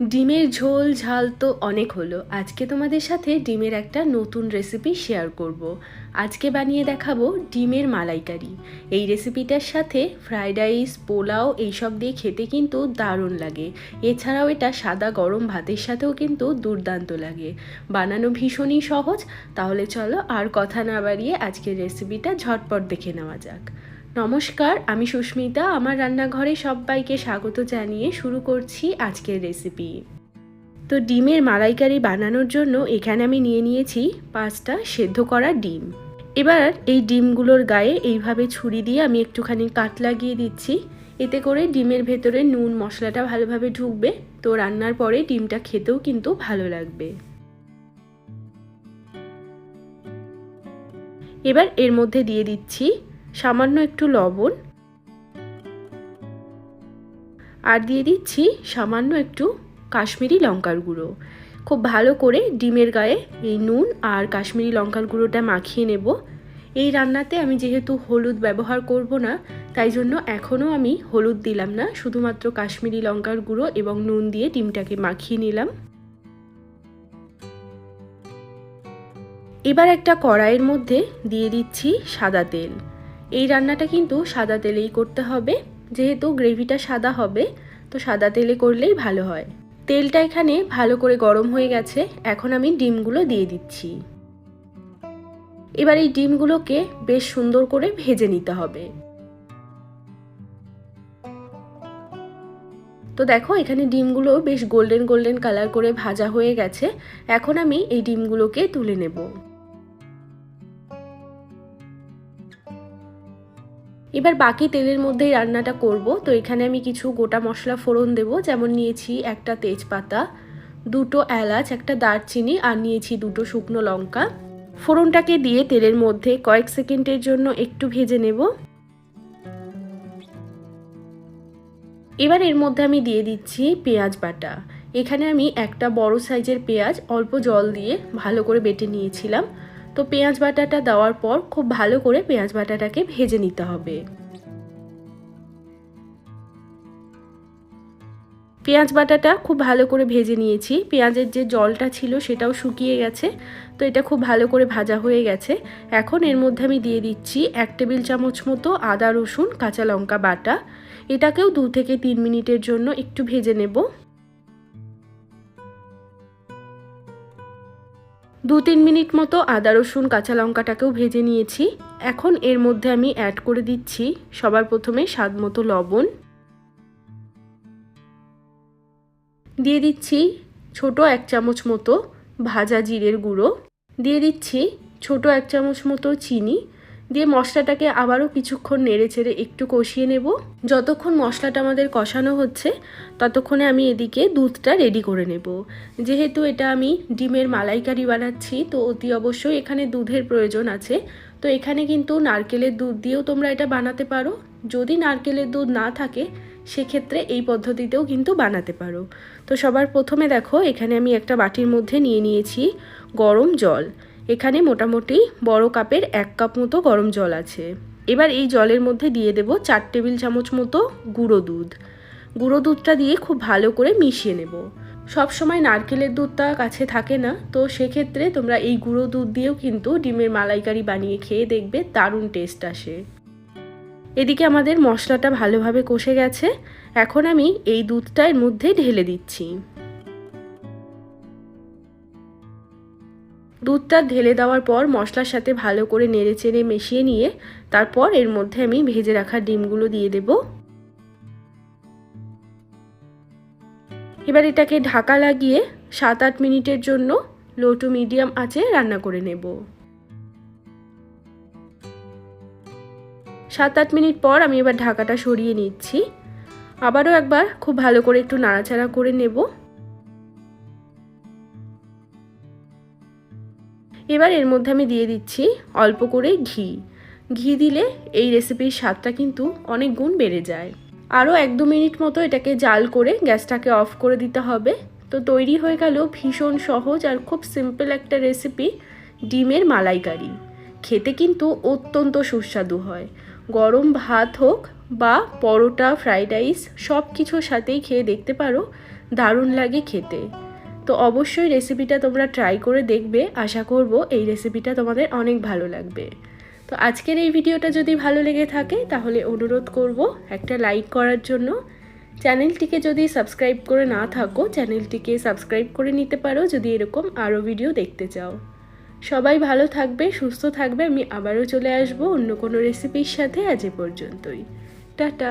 ডিমের ঝোল, ঝাল তো অনেক হলো। আজকে তোমাদের সাথে ডিমের একটা নতুন রেসিপি শেয়ার করব। আজকে বানিয়ে দেখাবো ডিমের মালাইকারি। এই রেসিপিটার সাথে ফ্রাইড রাইস পোলাও এইসব দিয়ে খেতে কিন্তু দারুণ লাগে। এছাড়াও এটা সাদা গরম ভাতের সাথেও কিন্তু দুর্দান্ত লাগে। বানানো ভীষণই সহজ। তাহলে চলো আর কথা না বাড়িয়ে আজকের রেসিপিটা ঝটপট দেখে নেওয়া যাক। নমস্কার, আমি সুস্মিতা। আমার রান্নাঘরে সবাইকে স্বাগত জানিয়ে শুরু করছি আজকের রেসিপি তো ডিমের মালাইকারি বানানোর জন্য এখানে আমি নিয়ে নিয়েছি পাঁচটা সেদ্ধ করা ডিম। এবার এই ডিমগুলোর গায়ে এইভাবে ছুরি দিয়ে আমি একটুখানি কাট লাগিয়ে দিচ্ছি। এতে করে ডিমের ভেতরে নুন, মশলাটা ভালোভাবে ঢুকবে। তো রান্নার পরে ডিমটা খেতেও কিন্তু ভালো লাগবে। এবার এর মধ্যে দিয়ে দিচ্ছি সামান্য একটু লবণ। আর দিয়ে দিচ্ছি সামান্য একটু কাশ্মীরি লঙ্কার গুঁড়ো। খুব ভালো করে ডিমের গায়ে এই নুন আর কাশ্মীরি লঙ্কার গুঁড়োটা মাখিয়ে নেব। এই রান্নাতে আমি যেহেতু হলুদ ব্যবহার করব না, তাই জন্য এখনও আমি হলুদ দিলাম না, শুধুমাত্র কাশ্মীরি লঙ্কার গুঁড়ো এবং নুন দিয়ে ডিমটাকে মাখিয়ে নিলাম। এবার একটা কড়াইয়ের মধ্যে দিয়ে দিচ্ছি সাদা তেল। এই রান্নাটা কিন্তু সাদা তেলেই করতে হবে। যেহেতু গ্রেভিটা সাদা হবে, তো সাদা তেলে করলেই ভালো হয়। তেলটা এখানে ভালো করে গরম হয়ে গেছে, এখন আমি ডিমগুলো দিয়ে দিচ্ছি। এবার এই ডিমগুলোকে বেশ সুন্দর করে ভেজে নিতে হবে। তো দেখো, এখানে ডিমগুলো বেশ গোল্ডেন গোল্ডেন কালার করে ভাজা হয়ে গেছে। এখন আমি এই ডিমগুলোকে তুলে নেব। এবার বাকি তেলের মধ্যেই রান্নাটা করব। তো এখানে আমি কিছু গোটা মশলা ফোড়ন দেব। যেমন নিয়েছি একটা তেজপাতা, দুটো এলাচ, একটা দারচিনি আর নিয়েছি দুটো শুকনো লঙ্কা। ফোড়নটাকে দিয়ে তেলের মধ্যে কয়েক সেকেন্ডের জন্য একটু ভেজে নেব। এবার এর মধ্যে আমি দিয়ে দিচ্ছি পেঁয়াজ বাটা। এখানে আমি একটা বড় সাইজের পেঁয়াজ অল্প জল দিয়ে ভালো করে বেটে নিয়েছিলাম। তো পেঁয়াজ বাটাটা দেওয়ার পর খুব ভালো করে পেঁয়াজ বাটাটাকে ভেজে নিতে হবে। পেঁয়াজ বাটাটা খুব ভালো করে ভেজে নিয়েছি। পেঁয়াজের যে জলটা ছিল সেটাও শুকিয়ে গেছে, তো এটা খুব ভালো করে ভাজা হয়ে গেছে। এখন এর মধ্যে আমি দিয়ে দিচ্ছি এক টেবিল চামচ মতো আদা রসুন, কাঁচা লঙ্কা বাটা। এটাকেও দু থেকে তিন মিনিটের জন্য একটু ভেজে নেব। দু তিন মিনিট মতো আদা, রসুন, কাঁচা লঙ্কাটাকেও ভেজে নিয়েছি। এখন এর মধ্যে আমি অ্যাড করে দিচ্ছি সবার প্রথমে স্বাদ মতো লবণ। দিয়ে দিচ্ছি ছোট এক চামচ মতো ভাজা জিরের গুঁড়ো। দিয়ে দিচ্ছি ছোট এক চামচ মতো চিনি। দিয়ে মশলাটাকে আবারও কিছুক্ষণ নেড়ে চেড়ে একটু কষিয়ে নেব। যতক্ষণ মশলাটা আমাদের কষানো হচ্ছে, ততক্ষণে আমি এদিকে দুধটা রেডি করে নেব। যেহেতু এটা আমি ডিমের মালাইকারি বানাচ্ছি, তো অতি অবশ্যই এখানে দুধের প্রয়োজন আছে। তো এখানে কিন্তু নারকেলের দুধ দিয়েও তোমরা এটা বানাতে পারো। যদি নারকেলের দুধ না থাকে, সেক্ষেত্রে এই পদ্ধতিতেও কিন্তু বানাতে পারো। তো সবার প্রথমে দেখো, এখানে আমি একটা বাটির মধ্যে নিয়ে নিয়েছি গরম জল। এখানে মোটামুটি বড় কাপের এক কাপ মতো গরম জল আছে। এবার এই জলের মধ্যে দিয়ে দেব চার টেবিল চামচ মতো গুঁড়ো দুধ। গুঁড়ো দুধটা দিয়ে খুব ভালো করে মিশিয়ে নেব। সব সময় নারকেলের দুধটা কাছে থাকে না, তো সেক্ষেত্রে তোমরা এই গুঁড়ো দুধ দিয়েও কিন্তু ডিমের মালাইকারি বানিয়ে খেয়ে দেখবে দারুণ টেস্ট আসে। এদিকে আমাদের মশলাটা ভালোভাবে কষে গেছে। এখন আমি এই দুধটা এর মধ্যে ঢেলে দিচ্ছি। দুধটা ঢেলে দেওয়ার পর মশলার সাথে ভালো করে নেড়ে চেড়ে মিশিয়ে নিয়ে তারপর এর মধ্যে আমি ভেজে রাখা ডিমগুলো দিয়ে দেব। এবার এটাকে ঢাকা লাগিয়ে সাত আট মিনিটের জন্য লো টু মিডিয়াম আছে রান্না করে নেব। সাত আট মিনিট পর আমি এবার ঢাকাটা সরিয়ে নিচ্ছি। আবারও একবার খুব ভালো করে একটু নাড়াচাড়া করে নেব। এবার এর মধ্যে আমি দিয়ে দিচ্ছি অল্প করে ঘি। ঘি দিলে এই রেসিপির স্বাদটা কিন্তু অনেক গুণ বেড়ে যায়। আরও এক দু মিনিট মতো এটাকে জাল করে গ্যাসটাকে অফ করে দিতে হবে। তো তৈরি হয়ে গেল ভীষণ সহজ আর খুব সিম্পল একটা রেসিপি ডিমের মালাইকারি। খেতে কিন্তু অত্যন্ত সুস্বাদু হয়। গরম ভাত হোক বা পরোটা, ফ্রাইড রাইস সব কিছুর সাথেই খেয়ে দেখতে পারো, দারুণ লাগে খেতে। তো অবশ্যই রেসিপিটা তোমরা ট্রাই করে দেখবে। আশা করব এই রেসিপিটা তোমাদের অনেক ভালো লাগবে। তো আজকের এই ভিডিওটা যদি ভালো লেগে থাকে, তাহলে অনুরোধ করব একটা লাইক করার জন্য। চ্যানেলটিকে যদি সাবস্ক্রাইব করে না থাকো, চ্যানেলটিকে সাবস্ক্রাইব করে নিতে পারো যদি এরকম আরও ভিডিও দেখতে চাও। সবাই ভালো থাকবে, সুস্থ থাকবে, আমি আবারও চলে আসব অন্য কোনো রেসিপির সাথে আজ এ পর্যন্তই। টাটা!